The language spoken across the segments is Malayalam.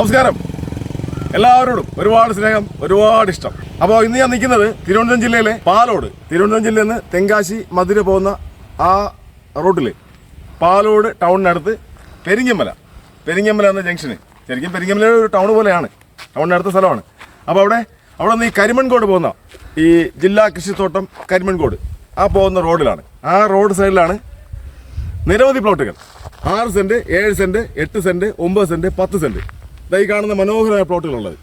നമസ്കാരം. എല്ലാവരോടും ഒരുപാട് സ്നേഹം ഒരുപാട് ഇഷ്ടം. അപ്പോൾ ഇന്ന് ഞാൻ നിൽക്കുന്നത് തിരുവനന്തപുരം ജില്ലയിലെ പാലോട്. തിരുവനന്തപുരം ജില്ലയിൽ നിന്ന് തെങ്കാശി മധുര പോകുന്ന ആ റൂട്ടിൽ പാലോട് ടൗണിനടുത്ത് പെരിങ്ങമ്മല. പെരിങ്ങമ്മല എന്ന ജംഗ്ഷന്. ശരിക്കും പെരിങ്ങമ്മല ഒരു ടൗൺ പോലെയാണ്. ടൗണിനടുത്ത സ്ഥലമാണ്. അപ്പോൾ അവിടെ അവിടെ നിന്ന് ഈ കരിമൺകോട് പോകുന്ന ഈ ജില്ലാ കൃഷിത്തോട്ടം കരിമൺകോട്. ആ പോകുന്ന റോഡിലാണ്. ആ റോഡ് സൈഡിലാണ് നിരവധി പ്ലോട്ടുകൾ. ആറ് സെന്റ് ഏഴ് സെന്റ് എട്ട് സെന്റ് ഒമ്പത് സെന്റ് പത്ത് ഇതാ ഈ കാണുന്ന മനോഹരമായ പ്ലോട്ടുകളുള്ളത്.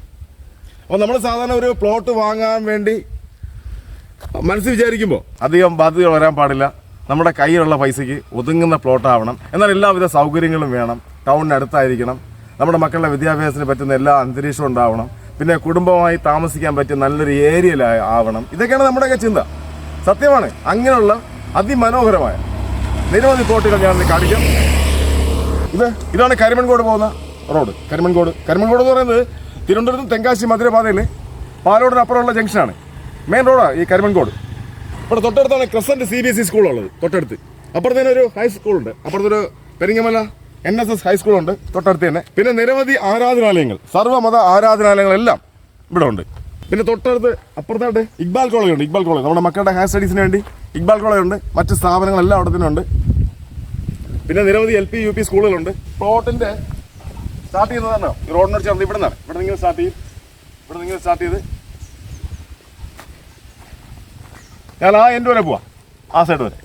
അപ്പോൾ നമ്മൾ സാധാരണ ഒരു പ്ലോട്ട് വാങ്ങാൻ വേണ്ടി മനസ്സിൽ വിചാരിക്കുമ്പോൾ അധികം ബാധ്യതകൾ വരാൻ പാടില്ല. നമ്മുടെ കയ്യിലുള്ള പൈസയ്ക്ക് ഒതുങ്ങുന്ന പ്ലോട്ടാവണം. എന്നാൽ എല്ലാവിധ സൗകര്യങ്ങളും വേണം. ടൗണിന് അടുത്തായിരിക്കണം. നമ്മുടെ മക്കളുടെ വിദ്യാഭ്യാസത്തിന് പറ്റുന്ന എല്ലാ അന്തരീക്ഷവും ഉണ്ടാവണം. പിന്നെ കുടുംബമായി താമസിക്കാൻ പറ്റിയ നല്ലൊരു ഏരിയയിൽ ആവണം. ഇതൊക്കെയാണ് നമ്മുടെയൊക്കെ ചിന്ത. സത്യമാണ്. അങ്ങനെയുള്ള അതിമനോഹരമായ നിരവധി പ്ലോട്ടുകൾ ഞാൻ കാണിക്കാം. ഇത് ഇതാണ് കരിമൺകോട് പോകുന്ന റോഡ് കരിമൺകോട്. കരിമൺകോട് എന്ന് പറയുന്നത് തിരുവനന്തപുരത്ത് തെങ്കാശി മധുരപാതയിൽ പാലോടിനപ്പുറമുള്ള ജംഗ്ഷനാണ്. മെയിൻ റോഡാണ് ഈ കരിമൺകോട്. ഇവിടെ തൊട്ടടുത്താണ് crescent C B S E സ്കൂളുള്ളത് തൊട്ടടുത്ത്. അപ്പുറത്തേന് ഒരു ഹൈസ്കൂളുണ്ട് അപ്പുറത്തൊരു പെരിങ്ങമല എൻ എസ് എസ് ഹൈസ്കൂളുണ്ട് തൊട്ടടുത്ത് തന്നെ. പിന്നെ നിരവധി ആരാധനാലയങ്ങൾ സർവമത ആരാധനാലയങ്ങളെല്ലാം ഇവിടെ ഉണ്ട്. പിന്നെ തൊട്ടടുത്ത് അപ്പുറത്തായിട്ട് ഇക്ബാൽ കോളേജ് ഉണ്ട് ഇക്ബാൽ കോളേജ്. നമ്മുടെ മക്കളുടെ ഹയർ സ്റ്റഡീസിന് വേണ്ടി ഇക്ബാൽ കോളേജ് ഉണ്ട് മറ്റ് സ്ഥാപനങ്ങളെല്ലാം അവിടെ തന്നെ ഉണ്ട്. പിന്നെ നിരവധി എൽ പി യു പി സ്കൂളുകളുണ്ട് പ്ലോട്ടിന്റെ സ്റ്റാർട്ട് ചെയ്യുന്നതാണോ ഈ റോഡിനോട് ചേർന്ന് ഇവിടെ നിന്നാണ് ഇവിടെ നിങ്ങൾ സ്റ്റാർട്ട് ചെയ്യും ഇവിടെ നിങ്ങൾ സ്റ്റാർട്ട് ചെയ്ത്. ഞാൻ ആ എന്റെ വരെ പോവാ. ആ സൈഡ് വരെ.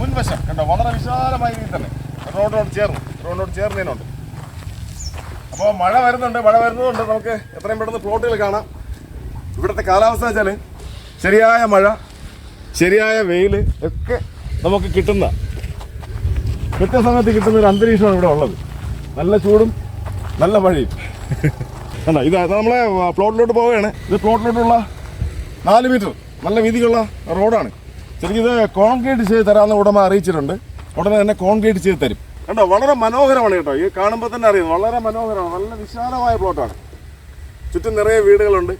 മുൻവശം കണ്ടോ? വളരെ വിശാലമായ രീതിയിൽ തന്നെ. റോഡിനോട് ചേർന്ന് റോഡിനോട് ചേർന്നതിനുണ്ട്. അപ്പോൾ മഴ വരുന്നുണ്ട് മഴ വരുന്നതുകൊണ്ട് നമുക്ക് എത്രയും പെട്ടെന്ന് പ്ലോട്ടുകൾ കാണാം. ഇവിടുത്തെ കാലാവസ്ഥ വെച്ചാൽ ശരിയായ മഴ ശരിയായ വെയിൽ ഒക്കെ നമുക്ക് കിട്ടുന്ന കൃത്യസമയത്ത് കിട്ടുന്ന ഒരു അന്തരീക്ഷമാണ് ഇവിടെ ഉള്ളത്. നല്ല ചൂടും നല്ല മഴയും. കണ്ടോ? ഇത് നമ്മളെ പ്ലോട്ടിലോട്ട് പോവുകയാണ്. ഇത് പ്ലോട്ടിലോട്ടുള്ള നാല് മീറ്റർ നല്ല വീതിയുള്ള റോഡാണ് ശരിക്കും ഇത് കോൺക്രീറ്റ് ചെയ്ത് തരാമെന്ന് ഉടമ അറിയിച്ചിട്ടുണ്ട്. ഉടനെ തന്നെ കോൺക്രീറ്റ് ചെയ്ത് തരും. കണ്ടോ വളരെ മനോഹരമാണ് കേട്ടോ. ഈ കാണുമ്പോൾ തന്നെ അറിയുന്നു. വളരെ മനോഹരമാണ്. നല്ല വിശാലമായ പ്ലോട്ടാണ് ചുറ്റും നിറയെ വീടുകളുണ്ട്.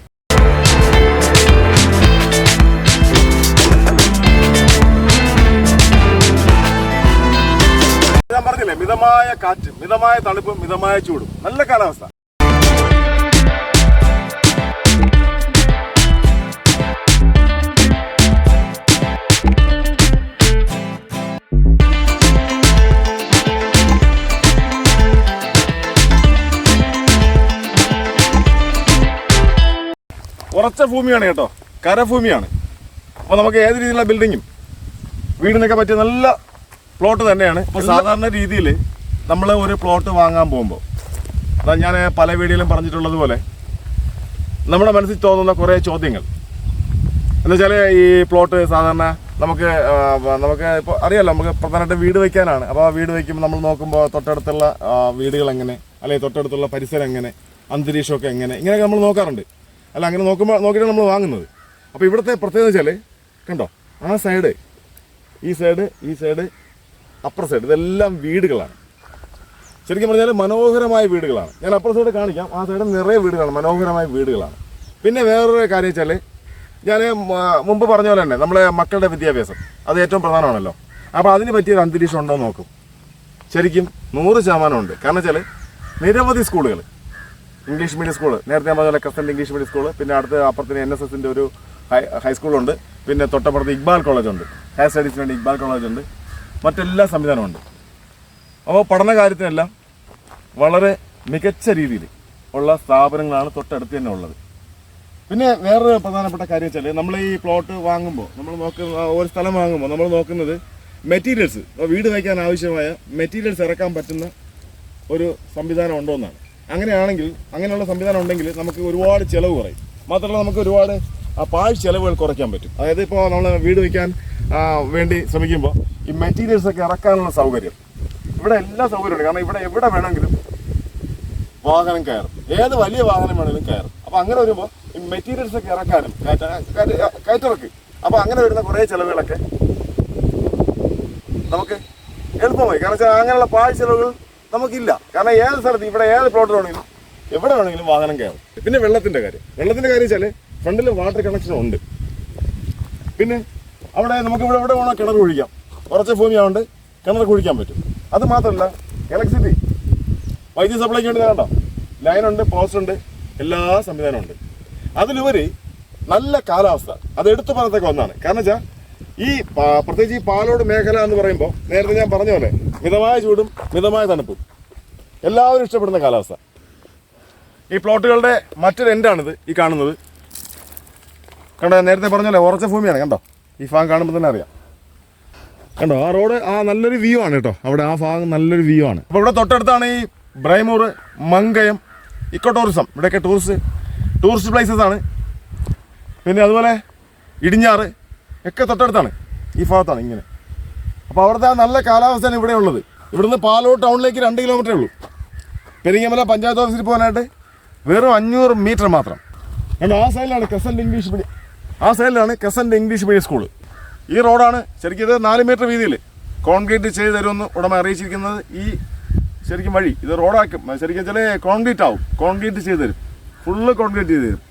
ഞാൻ പറഞ്ഞില്ലേ മിതമായ കാറ്റ് മിതമായ തണുപ്പും മിതമായ ചൂടും. നല്ല കാലാവസ്ഥ. ഉറച്ച ഭൂമിയാണ് കേട്ടോ. കരഭൂമിയാണ് അപ്പോൾ നമുക്ക് ഏത് രീതിയിലുള്ള ബിൽഡിങ്ങും വീടിനൊക്കെ പറ്റിയ നല്ല പ്ലോട്ട് തന്നെയാണ്. ഇപ്പോൾ സാധാരണ രീതിയിൽ നമ്മൾ ഒരു പ്ലോട്ട് വാങ്ങാൻ പോകുമ്പോൾ അതാ ഞാൻ പല വീഡിയോയിലും പറഞ്ഞിട്ടുള്ളതുപോലെ നമ്മുടെ മനസ്സിൽ തോന്നുന്ന കുറേ ചോദ്യങ്ങൾ. എന്നുവെച്ചാൽ ഈ പ്ലോട്ട് സാധാരണ നമുക്ക് നമുക്ക് ഇപ്പോൾ അറിയാമല്ലോ നമുക്ക് പ്രധാനമായിട്ട് വീട് വയ്ക്കാനാണ്. അപ്പോൾ ആ വീട് വയ്ക്കുമ്പോൾ നമ്മൾ നോക്കുമ്പോൾ തൊട്ടടുത്തുള്ള വീടുകൾ എങ്ങനെ? അല്ലെങ്കിൽ തൊട്ടടുത്തുള്ള പരിസരം എങ്ങനെ? അന്തരീക്ഷമൊക്കെ എങ്ങനെ? ഇങ്ങനെയൊക്കെ നമ്മൾ നോക്കാറുണ്ട്. അല്ല അങ്ങനെ നോക്കുമ്പോൾ നോക്കിയിട്ടാണ് നമ്മൾ വാങ്ങുന്നത്. അപ്പോൾ ഇവിടുത്തെ പ്രത്യേകത വെച്ചാൽ കണ്ടോ? ആ സൈഡ് ഈ സൈഡ് ഈ സൈഡ് അപ്പർ സൈഡ് ഇതെല്ലാം വീടുകളാണ്. ശരിക്കും പറഞ്ഞാൽ മനോഹരമായ വീടുകളാണ്. ഞാൻ അപ്പുറ സൈഡ് കാണിക്കാം. ആ സൈഡ് നിറയെ വീടുകളാണ് മനോഹരമായ വീടുകളാണ്. പിന്നെ വേറൊരു കാര്യം വെച്ചാൽ ഞാൻ മുമ്പ് പറഞ്ഞ പോലെ തന്നെ നമ്മളെ മക്കളുടെ വിദ്യാഭ്യാസം അത് ഏറ്റവും പ്രധാനമാണല്ലോ. അപ്പോൾ അതിന് പറ്റിയൊരു അന്തരീക്ഷം ഉണ്ടോ നോക്കും. ശരിക്കും നൂറ് ശതമാനം ഉണ്ട്. കാരണം വെച്ചാൽ നിരവധി സ്കൂളുകൾ ഇംഗ്ലീഷ് മീഡിയം സ്കൂൾ നേരത്തെ ഞാൻ പറഞ്ഞ പോലെ ഇംഗ്ലീഷ് മീഡിയം സ്കൂൾ പിന്നെ അടുത്ത് അപ്പുറത്തിന് എൻ എസ് എസിന്റെ ഒരു ഹൈസ്കൂളുണ്ട് പിന്നെ തൊട്ടപ്പുറത്ത് ഇക്ബാൽ കോളേജുണ്ട്. ഹയർ സ്റ്റഡീസിന് വേണ്ടി ഇക്ബാൽ കോളേജുണ്ട്. മറ്റെല്ലാ സംവിധാനമുണ്ട് അപ്പോൾ പഠന കാര്യത്തിനെല്ലാം വളരെ മികച്ച രീതിയിൽ ഉള്ള സ്ഥാപനങ്ങളാണ് തൊട്ടടുത്ത് തന്നെ ഉള്ളത്. പിന്നെ വേറൊരു പ്രധാനപ്പെട്ട കാര്യം വെച്ചാൽ നമ്മൾ ഈ പ്ലോട്ട് വാങ്ങുമ്പോൾ നമ്മൾ നോക്കുന്ന ഒരു സ്ഥലം വാങ്ങുമ്പോൾ നമ്മൾ നോക്കുന്നത് മെറ്റീരിയൽസ്. വീട് വയ്ക്കാൻ ആവശ്യമായ മെറ്റീരിയൽസ് ഇറക്കാൻ പറ്റുന്ന ഒരു സംവിധാനം ഉണ്ടോ എന്നാണ്. അങ്ങനെയാണെങ്കിൽ അങ്ങനെയുള്ള സംവിധാനം ഉണ്ടെങ്കിൽ നമുക്ക് ഒരുപാട് ചിലവ് കുറയും. മാത്രമല്ല നമുക്ക് ഒരുപാട് പാഴ് ചിലവുകൾ കുറയ്ക്കാൻ പറ്റും. അതായത് ഇപ്പോൾ നമ്മൾ വീട് വയ്ക്കാൻ വേണ്ടി ശ്രമിക്കുമ്പോൾ ഈ മെറ്റീരിയൽസ് ഒക്കെ ഇറക്കാനുള്ള സൗകര്യം. ഇവിടെ എല്ലാ സൗകര്യമുണ്ട്. കാരണം ഇവിടെ എവിടെ വേണമെങ്കിലും വാഹനം കയറും. ഏത് വലിയ വാഹനം വേണമെങ്കിലും കയറും. അപ്പോൾ അങ്ങനെ വരുമ്പോൾ ഈ മെറ്റീരിയൽസ് ഒക്കെ ഇറക്കാനും കയറ്റ- കയറ്റ- കയറ്റിറക്ക്. അപ്പോൾ അങ്ങനെ വരുന്ന കുറേ ചിലവുകളൊക്കെ നമുക്ക് എളുപ്പമായി. കാരണം വെച്ചാൽ അങ്ങനെയുള്ള പാഴ് ചെലവുകൾ നമുക്കില്ല. കാരണം ഏത് സ്ഥലത്ത് ഇവിടെ ഏത് പ്ലോട്ട് വേണമെങ്കിലും എവിടെ വേണമെങ്കിലും വാഹനം കയറും. പിന്നെ വെള്ളത്തിന്റെ കാര്യം. വെള്ളത്തിന്റെ കാര്യം വെച്ചാൽ ഫ്രണ്ടിൽ വാട്ടർ കണക്ഷൻ ഉണ്ട്. പിന്നെ അവിടെ നമുക്ക് ഇവിടെ എവിടെ വേണോ കിണർ കുഴിക്കാം. കുറച്ച് ഭൂമി ഭൂമിയാവുകൊണ്ട് കിണർ കുഴിക്കാൻ പറ്റും. അത് മാത്രമല്ല ഇലക്ട്രിസിറ്റി വൈദ്യുതി സപ്ലൈക്ക് വേണ്ടി വേണ്ട ലൈനുണ്ട് പോസ്റ്റ് ഉണ്ട് എല്ലാ സംവിധാനവും ഉണ്ട്. അതിലുപരി നല്ല കാലാവസ്ഥ. അത് എടുത്തു പറയത്തേക്ക് ഒന്നാണ്. കാരണം വെച്ചാൽ ഈ പ്രത്യേകിച്ച് ഈ പാലോട് മേഖല എന്ന് പറയുമ്പോൾ നേരത്തെ ഞാൻ പറഞ്ഞ പോലെ മിതമായ ചൂടും മിതമായ തണുപ്പും. എല്ലാവരും ഇഷ്ടപ്പെടുന്ന കാലാവസ്ഥ. ഈ പ്ലോട്ടുകളുടെ മറ്റൊരു എൻഡാണിത് ഈ കാണുന്നത്. കണ്ടോ നേരത്തെ പറഞ്ഞല്ലേ ഉറച്ച ഭൂമിയാണ് കണ്ടോ? ഈ ഭാഗം കാണുമ്പോൾ തന്നെ അറിയാം. കണ്ടോ ആ റോഡ് ആ നല്ലൊരു വ്യൂ ആണ് കേട്ടോ. അവിടെ ആ ഭാഗം നല്ലൊരു വ്യൂ ആണ്. അപ്പോൾ ഇവിടെ തൊട്ടടുത്താണ് ഈ ബ്രൈമൂർ മങ്കയം ഇക്കോ ടൂറിസം ഇവിടെയൊക്കെ ടൂറിസ്റ്റ് ടൂറിസ്റ്റ് പ്ലേസസ് ആണ്. പിന്നെ അതുപോലെ ഇടിഞ്ഞാറ് ഒക്കെ തൊട്ടടുത്താണ്. ഈ ഭാഗത്താണ് ഇങ്ങനെ. അപ്പോൾ അവിടുത്തെ നല്ല കാലാവസ്ഥയാണ് ഇവിടെ ഉള്ളത്. ഇവിടുന്ന് പാലോട് ടൗണിലേക്ക് രണ്ട് കിലോമീറ്ററേ ഉള്ളൂ. പെരിങ്ങമല പഞ്ചായത്ത് ഓഫീസിൽ പോകാനായിട്ട് വെറും അഞ്ഞൂറ് മീറ്റർ മാത്രം. അല്ല ആ സൈഡിലാണ് കസന്റ് ഇംഗ്ലീഷ് മീഡിയം ആ സൈഡിലാണ് കസന്റ് ഇംഗ്ലീഷ് മീഡിയം സ്കൂൾ ഈ റോഡാണ് ശരിക്കും ഇത് നാല് മീറ്റർ വീതിയിൽ കോൺക്രീറ്റ് ചെയ്ത് തരുമെന്ന് ഉടമ അറിയിച്ചിരിക്കുന്നത്. ഈ ശരിക്കും വഴി ഇത് റോഡാക്കും ശരിക്കും ചില കോൺക്രീറ്റ് ആവും. കോൺക്രീറ്റ് ചെയ്ത് തരും. ഫുള്ള് കോൺക്രീറ്റ് ചെയ്ത് തരും.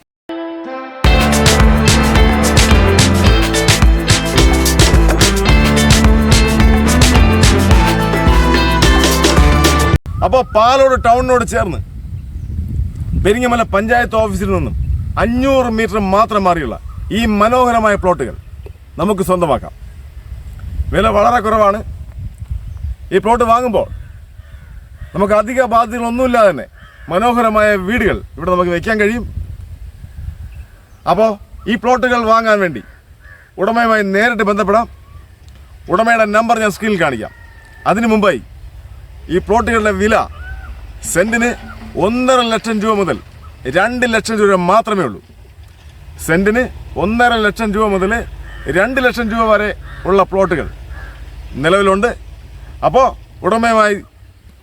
അപ്പോൾ പാലോട് ടൗണിനോട് ചേർന്ന് പെരിങ്ങമല പഞ്ചായത്ത് ഓഫീസിൽ നിന്നും അഞ്ഞൂറ് മീറ്റർ മാത്രം മാറിയുള്ള ഈ മനോഹരമായ പ്ലോട്ടുകൾ നമുക്ക് സ്വന്തമാക്കാം. വില വളരെ കുറവാണ്. ഈ പ്ലോട്ട് വാങ്ങുമ്പോൾ നമുക്ക് അധിക ബാധ്യതകളൊന്നുമില്ലാതെ തന്നെ മനോഹരമായ വീടുകൾ ഇവിടെ നമുക്ക് വയ്ക്കാൻ കഴിയും. അപ്പോൾ ഈ പ്ലോട്ടുകൾ വാങ്ങാൻ വേണ്ടി ഉടമയുമായി നേരിട്ട് ബന്ധപ്പെടാം. ഉടമയുടെ നമ്പർ ഞാൻ സ്ക്രീനിൽ കാണിക്കാം. അതിനു മുമ്പായി ഈ പ്ലോട്ടുകളുടെ വില സെന്റിന് ഒന്നര ലക്ഷം രൂപ മുതൽ രണ്ട് ലക്ഷം രൂപ മാത്രമേ ഉള്ളൂ. സെന്റിന് ഒന്നര ലക്ഷം രൂപ മുതൽ രണ്ട് ലക്ഷം രൂപ വരെ ഉള്ള പ്ലോട്ടുകൾ നിലവിലുണ്ട്. അപ്പോൾ ഉടമയുമായി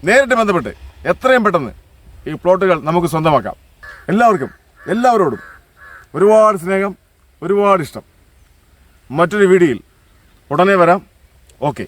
നേരിട്ട് ബന്ധപ്പെട്ട് എത്രയും പെട്ടെന്ന് ഈ പ്ലോട്ടുകൾ നമുക്ക് സ്വന്തമാക്കാം. എല്ലാവർക്കും എല്ലാവരോടും ഒരുപാട് സ്നേഹം ഒരുപാട് ഇഷ്ടം. മറ്റൊരു വീഡിയോയിൽ ഉടനെ വരാം. ഓക്കെ.